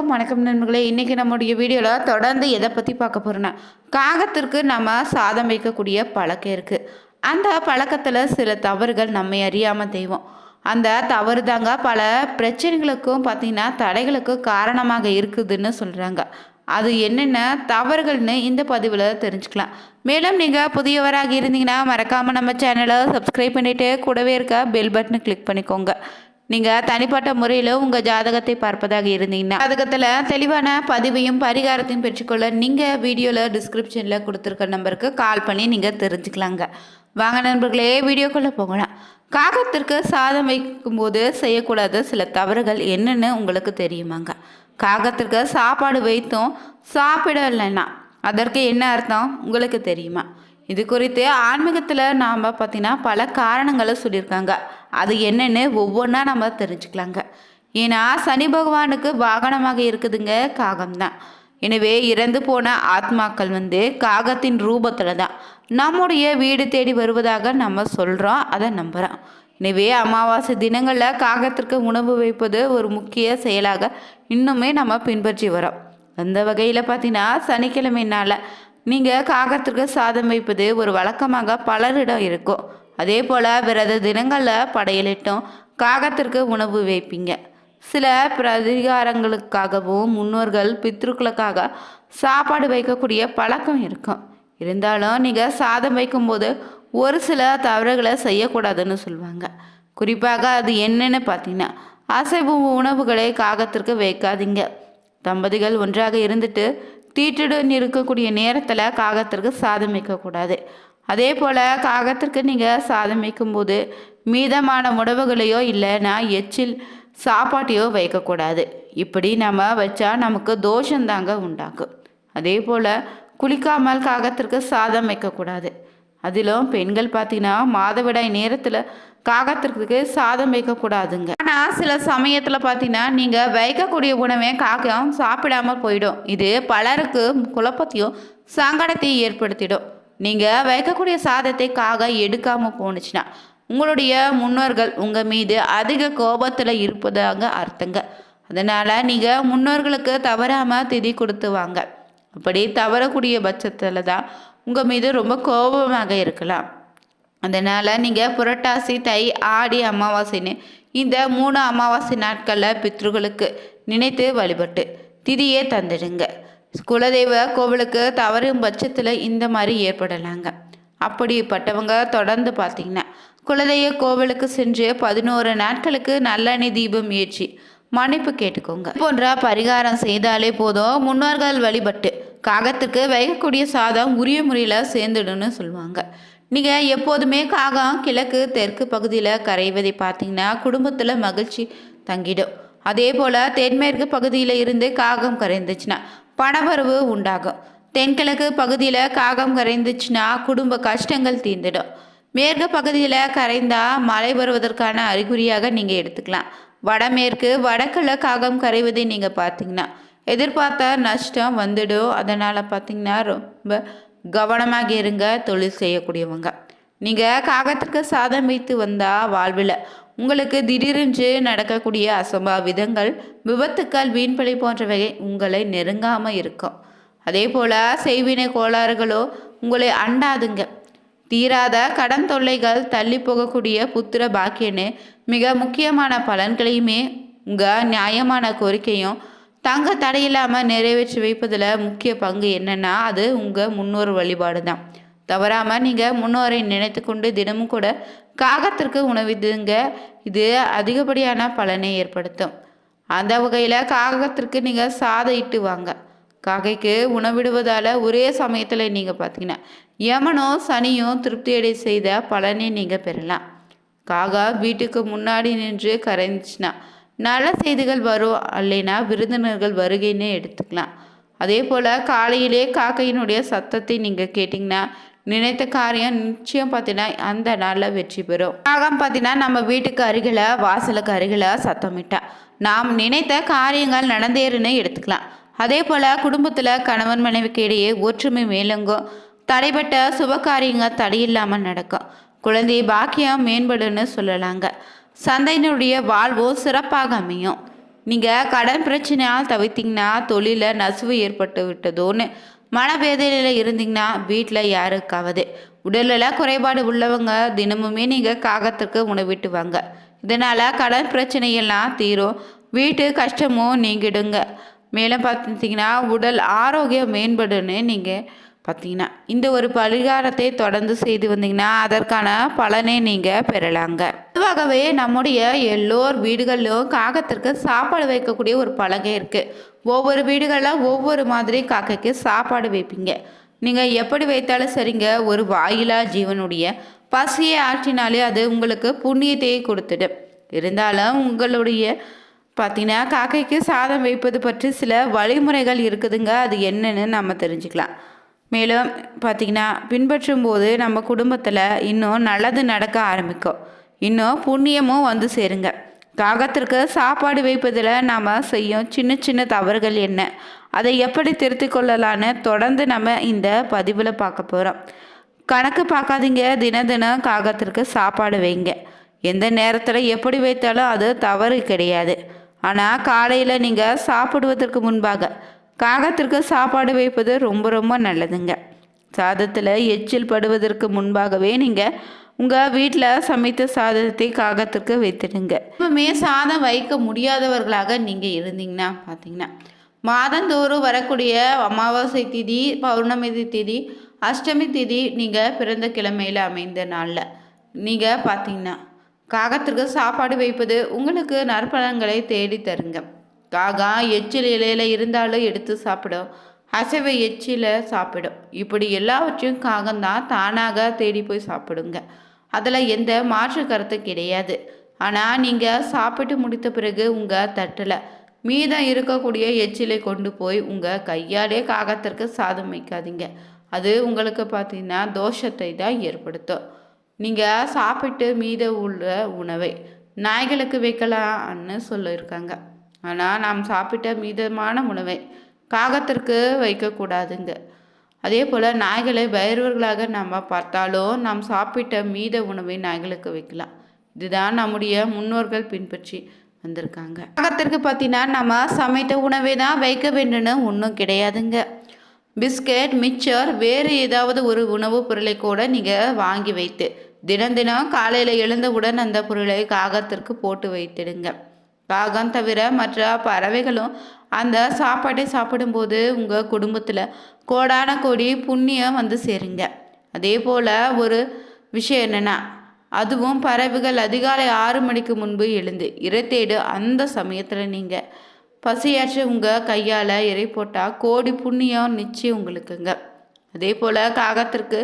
அனைவருக்கும் வணக்கம் நண்பர்களே. இன்றைக்கி நம்முடைய வீடியோவில் தொடர்ந்து எதை பற்றி பார்க்க போகிறோன்னா காகத்திற்கு நம்ம சாதம் வைக்கக்கூடிய பழக்கம் இருக்குது அந்த பழக்கத்தில் சில தவறுகள் நம்மை அறியாமல் தெய்வம் அந்த தவறு தாங்க பல பிரச்சனைகளுக்கும் பார்த்திங்கன்னா தடைகளுக்கும் காரணமாக இருக்குதுன்னு சொல்கிறாங்க அது என்னென்ன தவறுகள்னு இந்த பதிவில் தெரிஞ்சுக்கலாம். மேலும் நீங்கள் புதியவராக இருந்தீங்கன்னா மறக்காமல் நம்ம சேனலை சப்ஸ்கிரைப் பண்ணிவிட்டு கூடவே இருக்க பெல் பட்டனை கிளிக் பண்ணிக்கோங்க. நீங்கள் தனிப்பட்ட முறையில் உங்கள் ஜாதகத்தை பார்ப்பதாக இருந்தீங்கன்னா ஜாதகத்தில் தெளிவான பதிவையும் பரிகாரத்தையும் பெற்றுக்கொள்ள நீங்கள் வீடியோவில் டிஸ்கிரிப்ஷனில் கொடுத்துருக்க நம்பருக்கு கால் பண்ணி நீங்கள் தெரிஞ்சுக்கலாங்க. வாங்க நண்பர்களே வீடியோக்குள்ளே போகலாம். காகத்திற்கு சாதம் வைக்கும்போது செய்யக்கூடாத சில தவறுகள் என்னென்னு உங்களுக்கு தெரியுமாங்க? காகத்திற்கு சாப்பாடு வைத்தும் சாப்பிடலைன்னா அதற்கு என்ன அர்த்தம்? உங்களுக்கு தெரியுமா? இது குறித்து ஆன்மீகத்தில் நாம் பார்த்தீங்கன்னா பல காரணங்களை சொல்லியிருக்காங்க. அது என்னென்னு ஒவ்வொன்றா நம்ம தெரிஞ்சுக்கலாங்க. ஏன்னா சனி பகவானுக்கு வாகனமாக இருக்குதுங்க காகம்தான் எனவே இறந்து போன ஆத்மாக்கள் வந்து காகத்தின் ரூபத்தில் தான். நம்முடைய வீடு தேடி வருவதாக நம்ம சொல்கிறோம் அதை நம்புகிறோம் எனவே அமாவாசை தினங்களில் காகத்திற்கு உணவு வைப்பது ஒரு முக்கிய செயலாக இன்னுமே நம்ம பின்பற்றி வரோம். அந்த வகையில் பார்த்தீங்கன்னா சனிக்கிழமை நாளில் நீங்கள் காகத்திற்கு சாதம் வைப்பது ஒரு வழக்கமாக பலரிடம் இருக்கும். அதே போல் விரத தினங்களில் படையலிட்டும் காகத்திற்கு உணவு வைப்பீங்க. சில பிரதிகாரங்களுக்காகவும் முன்னோர்கள் பித்ருக்களுக்காக சாப்பாடு வைக்கக்கூடிய பழக்கம் இருக்கும். இருந்தாலும் நீங்கள் சாதம் வைக்கும்போது ஒரு சில தவறுகளை செய்யக்கூடாதுன்னு சொல்லுவாங்க. குறிப்பாக அது என்னென்னு பார்த்தீங்கன்னா அசைவு உணவுகளை காகத்திற்கு வைக்காதீங்க. தம்பதிகள் ஒன்றாக இருந்துட்டு தீட்டுடன் இருக்கக்கூடிய நேரத்தில் காகத்திற்கு சாதம் வைக்கக்கூடாது. அதே போல் காகத்திற்கு நீங்கள் சாதம் வைக்கும்போது மீதமான உணவுகளையோ இல்லைன்னா எச்சில் சாப்பாட்டையோ வைக்கக்கூடாது. இப்படி நம்ம வச்சா நமக்கு தோஷந்தாங்க உண்டாக்கும். அதே போல் குளிக்காமல் காகத்திற்கு சாதம் வைக்கக்கூடாது. அதிலும் பெண்கள் பார்த்தீங்கன்னா மாதவிடாய் நேரத்தில் காகத்திற்கு சாதம் வைக்கக்கூடாதுங்க. ஆனால் சில சமயத்தில் பார்த்தீங்கன்னா நீங்கள் வைக்கக்கூடிய உணவை காகம் சாப்பிடாம போயிடும். இது பலருக்கு குழப்பத்தையும் சங்கடத்தையும் ஏற்படுத்திடும். நீங்கள் வைக்கக்கூடிய சாதத்தை காக எடுக்காமல் போணுச்சுன்னா உங்களுடைய முன்னோர்கள் உங்கள் மீது அதிக கோபத்தில் இருப்பதாக அர்த்தங்க. அதனால் நீங்கள் முன்னோர்களுக்கு தவறாமல் திதி கொடுத்து வாங்க. அப்படி தவறக்கூடிய பட்சத்தில் தான் உங்கள் மீது ரொம்ப கோபமாக இருக்கலாம். அதனால் நீங்கள் புரட்டாசி தை ஆடி அமாவாசைன்னு இந்த மூணு அமாவாசை நாட்களில் பித்ருகளுக்கு நினைத்து வழிபட்டு திதியே தந்துடுங்க. குலதெய்வ கோவிலுக்கு தவறும் பட்சத்தில் இந்த மாதிரி ஏற்படலாங்க. அப்படிப்பட்டவங்க தொடர்ந்து பார்த்தீங்கன்னா குலதெய்வ கோவிலுக்கு சென்று பதினோரு நாட்களுக்கு நல்லெண்ணி தீபம் ஏற்றி மன்னிப்பு கேட்டுக்கோங்க. போன்ற பரிகாரம் செய்தாலே போதும். முன்னோர்கள் வழிபட்டு காகத்துக்கு வைக்கக்கூடிய சாதம் உரிய முறையில் சேர்ந்துடுன்னு சொல்லுவாங்க. நீங்கள் எப்போதுமே காகம் கிழக்கு தெற்கு பகுதியில் கரைவதை பார்த்தீங்கன்னா குடும்பத்தில் மகிழ்ச்சி தங்கிடும். அதே போல் தென்மேற்கு பகுதியில் இருந்து காகம் கரைந்துச்சுன்னா பணவரவு உண்டாகும். தென்கிழக்கு பகுதியில் காகம் கரைந்துச்சுன்னா குடும்ப கஷ்டங்கள் தீர்ந்துடும். மேற்கு பகுதியில் கரைந்தால் மழை வருவதற்கான அறிகுறியாக நீங்கள் எடுத்துக்கலாம். வடமேற்கு வடக்கில் காகம் கரைவதை நீங்கள் பார்த்தீங்கன்னா எதிர்பார்த்த நஷ்டம் வந்துடும் அதனால் பார்த்தீங்கன்னா ரொம்ப கவனமாக இருங்க. தொழில் செய்யக்கூடியவங்க. நீங்கள் காகத்திற்கு சாதம் வைத்து வந்தால் வாழ்வில் உங்களுக்கு திடீரென்று நடக்கக்கூடிய அசம்பாவிதங்கள் விபத்துக்கள் வீண்பழி போன்றவை உங்களை நெருங்காமல் இருக்கும். அதே போல் செய்வினை கோளாறுகளோ உங்களை அண்டாதுங்க. தீராத கடன் தொல்லைகள் தள்ளி போகக்கூடிய புத்திர பாக்கியன்னு மிக முக்கியமான பலன்களையுமே உங்கள் நியாயமான கோரிக்கையும் தங்க தடையில்லாமல் நிறைவேற்றி வைப்பதில் முக்கிய பங்கு என்னென்னா அது உங்கள் முன்னோர் வழிபாடு தான். தவறாமல் நீங்கள் முன்னோரை நினைத்து கொண்டு தினமும் கூட காகத்திற்கு உணவிதுங்க இது அதிகப்படியான பலனை ஏற்படுத்தும். அந்த வகையில் காகத்திற்கு நீங்கள் சாதம் இட்டு வாங்க. காகைக்கு உணவிடுவதால் ஒரே சமயத்தில் நீங்கள் பார்த்தீங்கன்னா யமனோ சனியும் திருப்தியடை செய்த பலனை நீங்கள் பெறலாம். காகா வீட்டுக்கு முன்னாடி நின்று கரைஞ்சினா நல்ல செய்திகள் வரும் இல்லைன்னா விருந்தினர்கள் வருகைன்னு எடுத்துக்கலாம். அதே போல் காலையிலே காக்கையினுடைய சத்தத்தை நீங்கள் கேட்டிங்கன்னா நினைத்த காரியம் நிச்சயம் பார்த்தீங்கன்னா அந்த நாளில் வெற்றி பெறும். காகம் பார்த்தீங்கன்னா நம்ம வீட்டுக்கு அருகில் வாசலுக்கு அருகில் சத்தமிட்டா நாம் நினைத்த காரியங்கள் நடந்தேறுன்னு எடுத்துக்கலாம். அதே போல் குடும்பத்தில் கணவன் மனைவிக்கு இடையே ஒற்றுமை மேலங்கும். தடைப்பட்ட சுப காரியங்கள் தடையில்லாமல் நடக்கும். குழந்தை பாக்கியம் மேம்படுன்னு சொல்லலாங்க. சந்தையினுடைய வாழ்வோ சிறப்பாக அமையும். நீங்கள் கடன் பிரச்சனையால் தவித்தீங்கன்னா தொழிலில் நசுவு ஏற்பட்டு விட்டதோன்னு மனவேதனையில் இருந்தீங்கன்னா வீட்டில் யாருக்காவது. உடலில் குறைபாடு உள்ளவங்க தினமுமே நீங்கள் காகத்திற்கு உணவிட்டு வாங்க. இதனால் கடன் பிரச்சனையெல்லாம் தீரும். வீட்டு கஷ்டமும் நீங்கிடுங்க. மேலும் பார்த்துட்டிங்கன்னா உடல் ஆரோக்கியம் மேம்படுன்னு நீங்கள் பார்த்தீங்கன்னா இந்த ஒரு பரிகாரத்தை தொடர்ந்து செய்து வந்தீங்கன்னா அதற்கான பலனை நீங்கள் பெறலாங்க. பொதுவாகவே நம்முடைய எல்லோர் வீடுகளிலும் காகத்திற்கு சாப்பாடு வைக்கக்கூடிய ஒரு பலகை இருக்குது ஒவ்வொரு வீடுகளில் ஒவ்வொரு மாதிரி காக்கைக்கு சாப்பாடு வைப்பீங்க. நீங்கள் எப்படி வைத்தாலும் சரிங்க ஒரு வாயிலா ஜீவனுடைய பசியை ஆற்றினாலே அது உங்களுக்கு புண்ணியத்தையே கொடுத்துடும் இருந்தாலும் உங்களுடைய பார்த்தீங்கன்னா காக்கைக்கு சாதம் வைப்பது பற்றி சில வழிமுறைகள் இருக்குதுங்க. அது என்னன்னு நம்ம தெரிஞ்சுக்கலாம். மேலும் பார்த்திங்கன்னா பின்பற்றும் போது நம்ம குடும்பத்தில் இன்னும் நல்லது நடக்க ஆரம்பிக்கும். இன்னும் புண்ணியமும் வந்து சேருங்க. காகத்திற்கு சாப்பாடு வைப்பதில் நாம் செய்யும் சின்ன சின்ன தவறுகள் என்ன? அதை எப்படி திருத்தி கொள்ளலான்னு தொடர்ந்து நம்ம இந்த பதிவில் பார்க்க போகிறோம் கணக்கு பார்க்காதீங்க. தின தினம் காகத்திற்கு சாப்பாடு வைங்க. எந்த நேரத்தில் எப்படி வைத்தாலும் அது தவறு கிடையாது. ஆனால் காலையில் நீங்கள் சாப்பிடுவதற்கு முன்பாக காகத்திற்கு சாப்பாடு வைப்பது ரொம்ப ரொம்ப நல்லதுங்க. சாதத்தில் எச்சில் படுவதற்கு முன்பாகவே நீங்கள் உங்கள் வீட்டில் சமைத்த சாதத்தை காகத்திற்கு வைத்துடுங்க. எப்பவுமே சாதம் வைக்க முடியாதவர்களாக நீங்கள் இருந்தீங்கன்னா பார்த்தீங்கன்னா மாதந்தோறும் வரக்கூடிய அமாவாசை திதி பௌர்ணமி திதி அஷ்டமி திதி நீங்கள் பிறந்த கிழமையில் அமைந்த நாளில் நீங்கள் பார்த்தீங்கன்னா காகத்திற்கு சாப்பாடு வைப்பது உங்களுக்கு நற்பலன்களை தேடி தருங்க. காகா எச்சில் இலையில் இருந்தாலும் எடுத்து சாப்பிடும். அசைவ எச்சில சாப்பிடும். இப்படி எல்லாவற்றையும் காகம்தான் தானாக தேடி போய் சாப்பிடுங்க. அதில் எந்த மாற்று கருத்து கிடையாது. ஆனால் நீங்கள் சாப்பிட்டு முடித்த பிறகு உங்கள் தட்டில் மீதம் இருக்கக்கூடிய எச்சிலை கொண்டு போய் உங்கள் கையாலே காகத்திற்கு சாதம் வைக்காதீங்க. அது உங்களுக்கு பார்த்தீங்கன்னா தோஷத்தை தான் ஏற்படுத்தும். நீங்கள் சாப்பிட்டு மீத உள்ள உணவை நாய்களுக்கு வைக்கலாம்னு சொல்லியிருக்காங்க. ஆனால் நாம் சாப்பிட்ட மீதமான உணவை காகத்திற்கு வைக்கக்கூடாதுங்க. அதே போல் நாய்களை பயிர்வர்களாக நம்ம பார்த்தாலும் நாம் சாப்பிட்ட மீத உணவை நாய்களுக்கு வைக்கலாம். இதுதான் நம்முடைய முன்னோர்கள் பின்பற்றி வந்திருக்காங்க. காகத்திற்கு பார்த்தீங்கன்னா நம்ம சமைத்த உணவை தான் வைக்க வேண்டும்னு ஒன்றும் கிடையாதுங்க. பிஸ்கட் மிக்சர் வேறு ஏதாவது ஒரு உணவுப் பொருளை கூட நீங்கள் வாங்கி வைத்து தினம் தினம் காலையில் எழுந்தவுடன் அந்த பொருளை காகத்திற்கு போட்டு வைத்திடுங்க. காகம் தவிர மற்ற பறவைகளும் அந்த சாப்பாட்டை சாப்பிடும்போது உங்கள் குடும்பத்தில் கோடான கோடி புண்ணியம் வந்து சேருங்க. அதே போல் ஒரு விஷயம் என்னென்னா அதுவும் பறவைகள் அதிகாலை ஆறு மணிக்கு முன்பு எழுந்து இறை தேடு அந்த சமயத்தில் நீங்கள் பசியாற்றி உங்கள் கையால் இறை போட்டால் கோடி புண்ணியம் நிச்சயம் உங்களுக்குங்க. அதே போல் காகத்திற்கு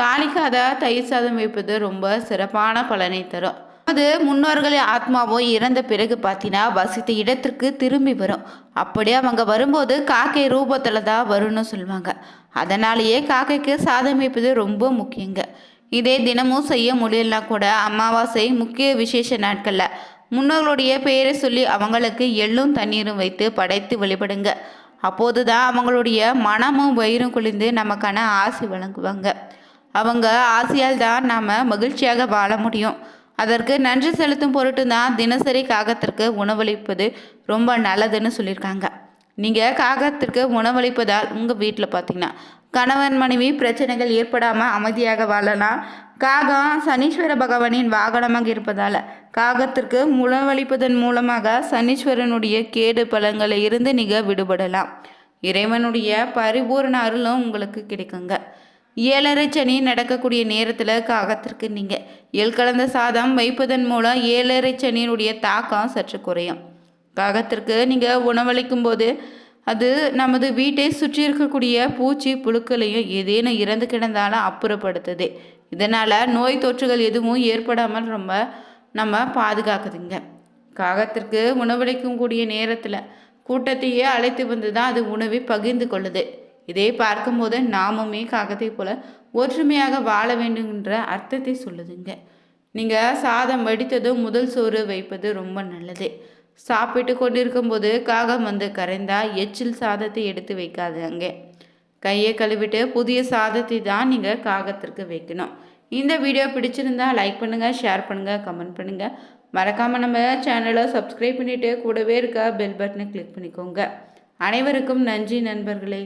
தாளிக்காத தயிர் சாதம் வைப்பது ரொம்ப சிறப்பான பலனை தரும். அது முன்னோர்களின் ஆத்மாவோ இறந்த பிறகு பார்த்தீங்கன்னா வசித்த இடத்திற்கு திரும்பி வரும். அப்படியே அவங்க வரும்போது காக்கை ரூபத்தில் தான் வரும்னு சொல்லுவாங்க. அதனாலேயே காக்கைக்கு சாதம் வைப்பது ரொம்ப முக்கியங்க. இதே தினமும் செய்ய முடியலனா கூட அமாவாசை முக்கிய விசேஷ நாட்களில் முன்னோர்களுடைய பெயரை சொல்லி அவங்களுக்கு எள்ளும் தண்ணீரும் வைத்து படைத்து வழிபடுங்க. அப்போது தான் அவங்களுடைய மனமும் வயிறும் குளிர்ந்து நமக்கான ஆசி வழங்குவாங்க. அவங்க ஆசையால் தான் நாம் மகிழ்ச்சியாக வாழ முடியும். அதற்கு நன்றி செலுத்தும் பொருட்டு தான் தினசரி காகத்திற்கு உணவளிப்பது ரொம்ப நல்லதுன்னு சொல்லியிருக்காங்க. நீங்கள் காகத்திற்கு உணவளிப்பதால் உங்கள் வீட்டில் பார்த்தீங்கன்னா கணவன் மனைவி பிரச்சனைகள் ஏற்படாமல் அமைதியாக வாழலாம். காகம் சனீஸ்வர பகவானின் வாகனமாக இருப்பதால் காகத்திற்கு உணவளிப்பதன் மூலமாக சனீஸ்வரனுடைய கேடு பலங்களை இருந்து நீங்கள் விடுபடலாம். இறைவனுடைய பரிபூர்ண அருளும் உங்களுக்கு கிடைக்குங்க. ஏழரை சனி நடக்கக்கூடிய நேரத்தில் காகத்திற்கு நீங்கள் எல் கலந்த சாதம் வைப்பதன் மூலம் ஏழரை சனியினுடைய தாக்கம் சற்று குறையும். காகத்திற்கு நீங்கள் உணவளிக்கும் போது அது நமது வீட்டை சுற்றி இருக்கக்கூடிய பூச்சி புழுக்களையும் ஏதேனும் இறந்து கிடந்தாலும் அப்புறப்படுத்துது. இதனால் நோய் தொற்றுகள் எதுவும் ஏற்படாமல் ரொம்ப நம்ம பாதுகாக்குதுங்க. காகத்திற்கு உணவளிக்கும் கூடிய நேரத்தில் கூட்டத்தையே அழைத்து வந்து தான் அது உணவை பகிர்ந்து கொள்ளுது. இதை பார்க்கும்போது நாமுமே காகத்தை போல ஒற்றுமையாக வாழ வேண்டுங்கிற அர்த்தத்தை சொல்லுதுங்க. நீங்கள் சாதம் வடித்ததும் முதல் சோறு வைப்பது ரொம்ப நல்லது. சாப்பிட்டு கொண்டிருக்கும்போது காகம் வந்து கரைந்தா எச்சில் சாதத்தை எடுத்து வைக்காதுங்க. கையை கழுவிட்டு புதிய சாதத்தை தான் நீங்கள் காகத்திற்கு வைக்கணும். இந்த வீடியோ பிடிச்சிருந்தா லைக் பண்ணுங்கள் ஷேர் பண்ணுங்கள் கமெண்ட் பண்ணுங்கள் மறக்காமல் நம்ம சேனலை சப்ஸ்கிரைப் பண்ணிவிட்டு கூடவே இருக்க பெல் பட்டனை கிளிக் பண்ணிக்கோங்க. அனைவருக்கும் நன்றி நண்பர்களே.